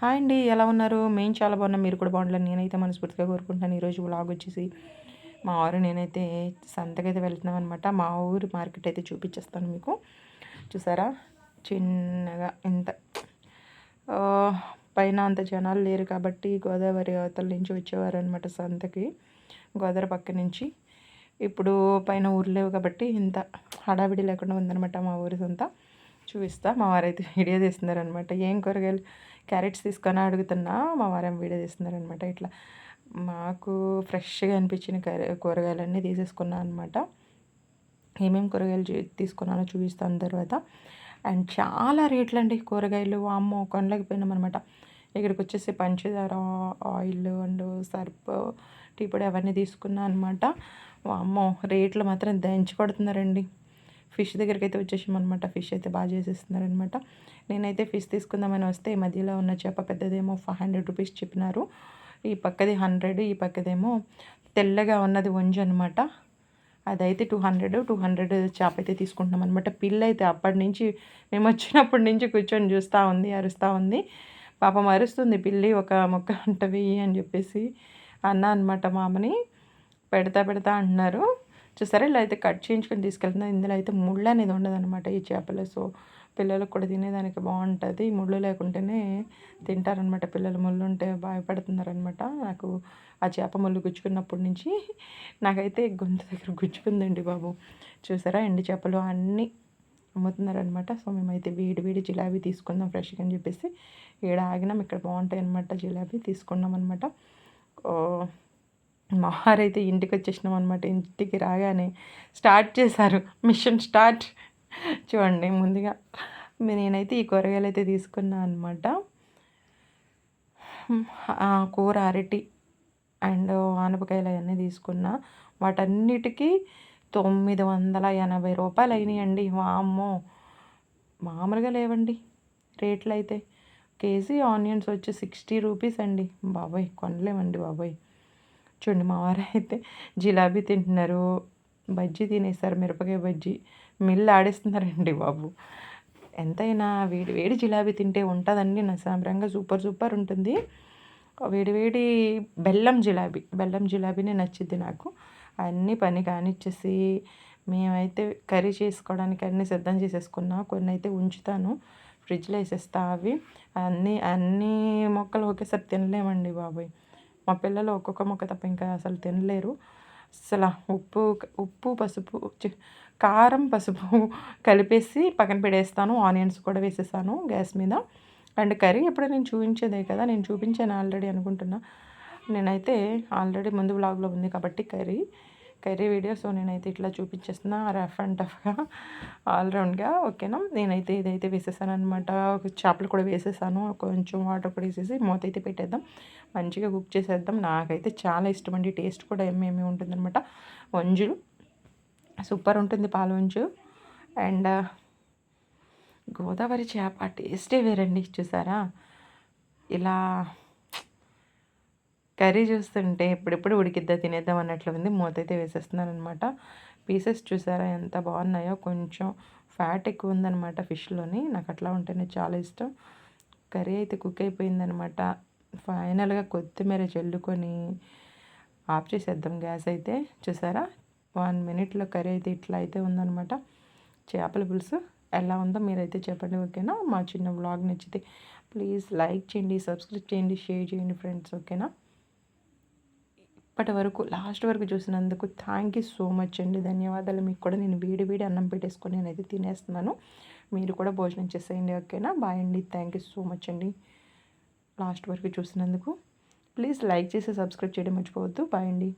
Hi అండి ఎలా ఉన్నారు? మేము చాలా బాగున్నాం మీరు కూడా బాగుండాలి నేనైతే మనస్ఫూర్తిగా కోరుకుంటాను ఈరోజు బ్లాగ్ వచ్చేసి మా ఆరు నేనైతే సంతకైతే వెళ్తున్నాం అనమాట మా ఊరు మార్కెట్ అయితే చూపించేస్తాను మీకు. చూసారా? చిన్నగా ఇంత పైన అంత జనాలు లేరు కాబట్టి గోదావరి అవతల నుంచి వచ్చేవారు అనమాట సంతకి గోదావరి పక్క నుంచి. ఇప్పుడు పైన ఊరు లేవు కాబట్టి ఇంత హడావిడి లేకుండా ఉందనమాట మా ఊరి సంత. చూపిస్తా మా వారైతే వీడియో తీస్తున్నారనమాట ఏం కూరగాయలు? క్యారెట్స్ తీసుకొని అడుగుతున్నా మా వారం వీడియో తీస్తున్నారనమాట ఇట్లా మాకు ఫ్రెష్గా అనిపించిన కూరగాయలన్నీ తీసేసుకున్నాను అనమాట ఏమేమి కూరగాయలు తీసుకున్నానో చూపిస్తాను తర్వాత. అండ్ చాలా రేట్లు అండి కూరగాయలు. అమ్మో కొనలేకపోయినాం అనమాట ఇక్కడికి వచ్చేసి పంచదార ఆయిల్ అండ్ సర్ప్ టీ పొడి అవన్నీ తీసుకున్నాను అనమాట అమ్మో రేట్లు మాత్రం దంచి కొడుతున్నారండి. ఫిష్ దగ్గరికి అయితే వచ్చేసామన్నమాట. ఫిష్ అయితే బాగా చేసేస్తున్నారనమాట నేనైతే ఫిష్ తీసుకుందామని వస్తే ఈ మధ్యలో ఉన్న చేప పెద్దదేమో ఫైవ్ హండ్రెడ్ రూపీస్ చెప్పినారు. ఈ పక్కది హండ్రెడ్ ఈ పక్కదేమో తెల్లగా ఉన్నది వంజు అనమాట అదైతే టూ హండ్రెడ్ టూ హండ్రెడ్ చేప అయితే తీసుకుంటున్నాం అనమాట పిల్ల అయితే అప్పటి నుంచి మేము వచ్చినప్పటి నుంచి కూర్చొని చూస్తూ ఉంది అరుస్తూ ఉంది. పాపం అరుస్తుంది పిల్లి ఒక మొక్క అంటవి అని చెప్పేసి అన్న అనమాట మామని పెడతా పెడతా అంటున్నారు. చూసారా? ఇలా అయితే కట్ చేయించుకొని తీసుకెళ్తున్నా. ఇందులో అయితే ముళ్ళు అనేది ఉండదు అనమాట ఈ చేపలు. సో పిల్లలకు కూడా తినేదానికి బాగుంటుంది. ముళ్ళు లేకుంటేనే తింటారనమాట పిల్లలు ముళ్ళు ఉంటే భయపడుతున్నారనమాట నాకు ఆ చేప ముళ్ళు గుచ్చుకున్నప్పటి నుంచి నాకైతే గొంతు దగ్గర గుచ్చుకుందండి బాబు. చూసారా? ఎండి చేపలు అన్నీ అమ్ముతున్నారనమాట సో మేమైతే వేడి వేడి జిలాబీ తీసుకుందాం ఫ్రెష్గా అని చెప్పేసి ఇక్కడ ఆగినాం. ఇక్కడ బాగుంటాయి అనమాట జిలాబీ తీసుకున్నాం అనమాట మావారైతే ఇంటికి వచ్చేసినాం అనమాట ఇంటికి రాగానే స్టార్ట్ చేశారు. Machine start. చూడండి ముందుగా నేనైతే ఈ కూరగాయలు అయితే తీసుకున్నాను అనమాట కూర అరటి అండ్ ఆనపకాయలు అవన్నీ తీసుకున్నా. వాటన్నిటికీ తొమ్మిది వందల ఎనభై రూపాయలు అయినాయండి వామ్మో! మామూలుగా లేవండి రేట్లు అయితే కేజీ ఆనియన్స్ వచ్చి సిక్స్టీ రూపీస్ అండి బాబాయ్! కొనలేమండి బాబాయ్. చూడండి మా వారు అయితే జిలాబీ తింటున్నారు. బజ్జీ తినేసారు మిరపకాయ బజ్జీ. మిల్లు ఆడేస్తున్నారండి బాబు. ఎంతైనా వేడి వేడి జిలాబీ తింటే ఉంటుందండి. నా సాంబ్రంగా సూపర్ సూపర్ ఉంటుంది. వేడివేడి బెల్లం జిలాబీ బెల్లం జిలాబీనే నచ్చింది నాకు. అన్నీ పని కానిచ్చేసి మేమైతే కర్రీ చేసుకోవడానికి అన్నీ సిద్ధం చేసేసుకున్నా కొన్ని అయితే ఉంచుతాను. ఫ్రిడ్జ్లో వేసేస్తా అవి. అన్నీ అన్నీ మొక్కలు ఒకేసారి తినలేమండి బాబాయ్. మా పిల్లలు ఒక్కొక్క మొక్క తప్ప ఇంకా అసలు తినలేరు. అసలు ఉప్పు ఉప్పు పసుపు కారం పసుపు కలిపేసి పక్కన పెడేస్తాను. ఆనియన్స్ కూడా వేసేసాను గ్యాస్ మీద. అండ్ కర్రీ ఎప్పుడో నేను చూపించేదే కదా నేను చూపించాను ఆల్రెడీ అనుకుంటున్నా. నేనైతే ఆల్రెడీ ముందు బ్లాగ్లో ఉంది కాబట్టి కర్రీ. కర్రీ వీడియో సో నేనైతే ఇట్లా చూపించేస్తున్నా రఫ్ అండ్ టఫ్గా ఆల్రౌండ్గా ఓకేనా? నేనైతే ఇదైతే వేసేసాను అనమాట చేపలు కూడా వేసేసాను. కొంచెం వాటర్ కూడా వేసేసి మూత అయితే పెట్టేద్దాం. మంచిగా కుక్ చేసేద్దాం. నాకైతే చాలా ఇష్టం అండి. టేస్ట్ కూడా ఏమేమి ఉంటుందన్నమాట. వంజులు. సూపర్ ఉంటుంది పాల వంజు. అండ్ గోదావరి చేప టేస్టే వేరండి. చూసారా? ఇలా కర్రీ చూస్తుంటే ఎప్పుడెప్పుడు ఉడికిద్దా తినేద్దాం అన్నట్లు ఉంది. మూత అయితే వేసేస్తున్నాను అనమాట పీసెస్ చూసారా ఎంత బాగున్నాయో. కొంచెం ఫ్యాట్ ఎక్కువ ఉందనమాట ఫిష్లోని. నాకు అట్లా ఉంటేనే చాలా ఇష్టం. కర్రీ అయితే కుక్ అయిపోయిందనమాట. ఫైనల్గా కొత్తిమీర చల్లుకొని ఆఫ్ చేసేద్దాం గ్యాస్ అయితే. చూసారా? వన్ మినిట్లో కర్రీ అయితే ఇట్లా అయితే ఉందనమాట. చేపల పులుసు ఎలా ఉందో మీరైతే చెప్పండి ఓకేనా? మా చిన్న బ్లాగ్ నచ్చితే ప్లీజ్ లైక్ చేయండి సబ్స్క్రైబ్ చేయండి షేర్ చేయండి ఫ్రెండ్స్ ఓకేనా? ఇప్పటి వరకు లాస్ట్ వరకు చూసినందుకు థ్యాంక్ యూ సో మచ్ అండి. ధన్యవాదాలు. మీకు కూడా నేను వీడి వీడి అన్నం పెట్టేసుకొని నేనైతే తినేస్తున్నాను. మీరు కూడా భోజనం చేసేయండి ఓకేనా? బాయ్ అండి. థ్యాంక్ యూ సో మచ్ అండి. లాస్ట్ వరకు చూసినందుకు. ప్లీజ్ లైక్ చేసి సబ్స్క్రైబ్ చేయడం మర్చిపోవద్దు. బాయ్ అండి.